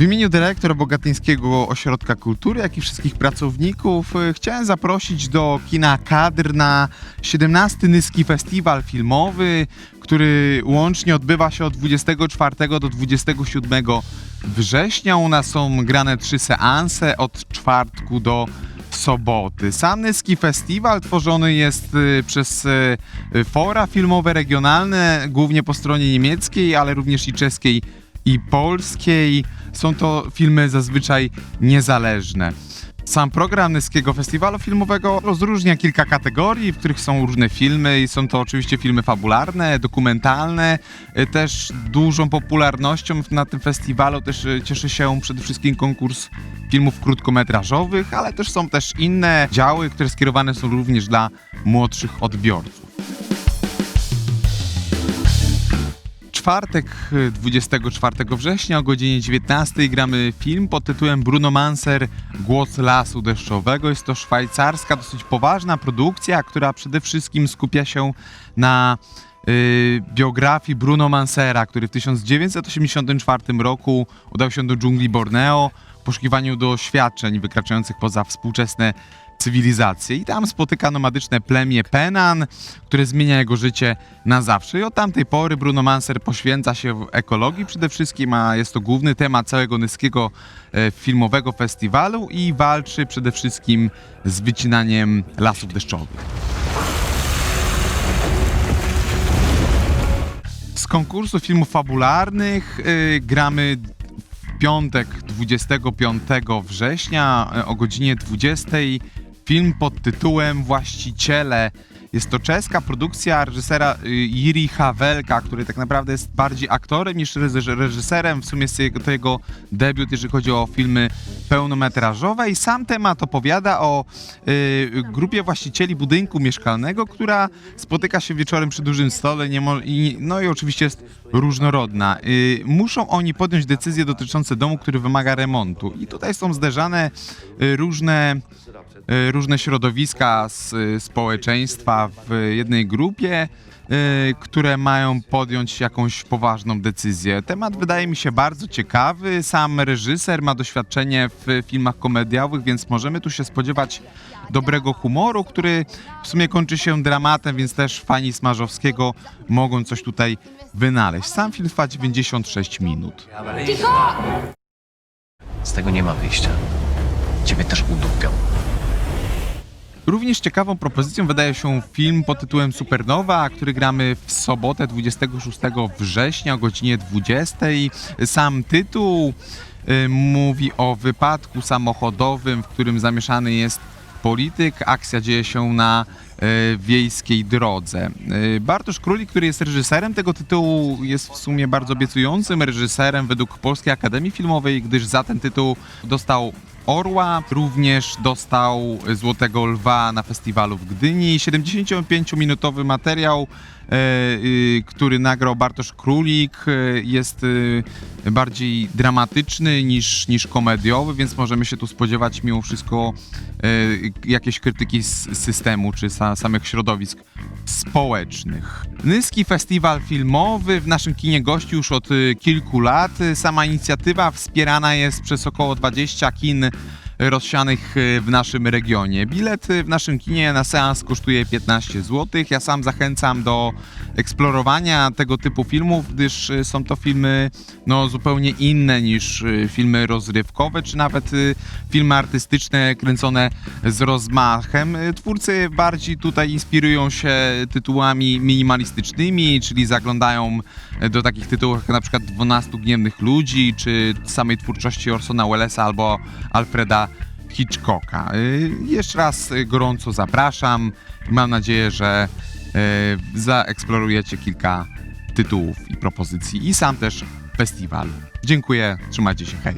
W imieniu dyrektora Bogatyńskiego Ośrodka Kultury, jak i wszystkich pracowników y, chciałem zaprosić do kina Kadr na 17 Nyski Festiwal Filmowy, który łącznie odbywa się od 24 do 27 września. U nas są grane trzy seanse od czwartku do soboty. Sam Nyski Festiwal tworzony jest y, przez y, fora filmowe regionalne, głównie po stronie niemieckiej, ale również i czeskiej i polskiej. Są to filmy zazwyczaj niezależne. Sam program Nyskiego Festiwalu Filmowego rozróżnia kilka kategorii, w których są różne filmy i są to oczywiście filmy fabularne, dokumentalne. Y, Też dużą popularnością na tym festiwalu też y, cieszy się przede wszystkim konkurs filmów krótkometrażowych, ale też są też inne działy, które skierowane są również dla młodszych odbiorców. Czwartek, y, 24 września o godzinie 19 gramy film pod tytułem Bruno Manser Głos Lasu Deszczowego. Jest to szwajcarska, dosyć poważna produkcja, która przede wszystkim skupia się na y, biografii Bruno Mansera, który w 1984 roku udał się do dżungli Borneo w poszukiwaniu doświadczeń wykraczających poza współczesne cywilizację i tam spotyka nomadyczne plemię Penan, które zmienia jego życie na zawsze. I od tamtej pory Bruno Manser poświęca się ekologii przede wszystkim, a jest to główny temat całego nyskiego e, filmowego festiwalu i walczy przede wszystkim z wycinaniem lasów deszczowych. Z konkursu filmów fabularnych y, gramy w piątek 25 września y, o godzinie 20 film pod tytułem Właściciele. Jest to czeska produkcja reżysera y, Jiri Hawelka, który tak naprawdę jest bardziej aktorem niż reżyserem. W sumie jest to jego debiut, jeżeli chodzi o filmy pełnometrażowe i sam temat opowiada o y, grupie właścicieli budynku mieszkalnego, która spotyka się wieczorem przy dużym stole nie i, no i oczywiście jest różnorodna. Y, muszą oni podjąć decyzje dotyczące domu, który wymaga remontu i tutaj są zderzane y, różne różne środowiska z y, społeczeństwa w jednej grupie, y, które mają podjąć jakąś poważną decyzję. Temat wydaje mi się bardzo ciekawy. Sam reżyser ma doświadczenie w filmach komediowych, więc możemy tu się spodziewać dobrego humoru, który w sumie kończy się dramatem, więc też fani Smarzowskiego mogą coś tutaj wynaleźć. Sam film trwa 96 minut. Z tego nie ma wyjścia. Ciebie też udupią. Również ciekawą propozycją wydaje się film pod tytułem Supernowa, który gramy w sobotę 26 września o godzinie 20. Sam tytuł y, mówi o wypadku samochodowym, w którym zamieszany jest polityk. Akcja dzieje się na y, wiejskiej drodze. Y, Bartosz Królik, który jest reżyserem tego tytułu, jest w sumie bardzo obiecującym reżyserem według Polskiej Akademii Filmowej, gdyż za ten tytuł dostał Orła, również dostał Złotego Lwa na festiwalu w Gdyni. 75-minutowy materiał, który nagrał Bartosz Królik, e, jest e, bardziej dramatyczny niż, niż komediowy, więc możemy się tu spodziewać mimo wszystko e, jakiejś krytyki z systemu czy sa, samych środowisk społecznych. Nyski Festiwal Filmowy w naszym kinie gości już od y, kilku lat. Sama inicjatywa wspierana jest przez około 20 kin rozsianych y, w naszym regionie. Bilet y, w naszym kinie na seans kosztuje 15 zł. Ja sam zachęcam do eksplorowania tego typu filmów, gdyż y, są to filmy no, zupełnie inne niż filmy rozrywkowe, czy nawet filmy artystyczne kręcone z rozmachem. Twórcy bardziej tutaj inspirują się tytułami minimalistycznymi, czyli zaglądają do takich tytułów jak na przykład 12 Gniewnych Ludzi, czy samej twórczości Orsona Wellesa albo Alfreda Hitchcocka. Y, Jeszcze raz y, gorąco zapraszam. Mam nadzieję, że y, zaeksplorujecie kilka tytułów i propozycji i sam też festiwal. Dziękuję, trzymajcie się, hej.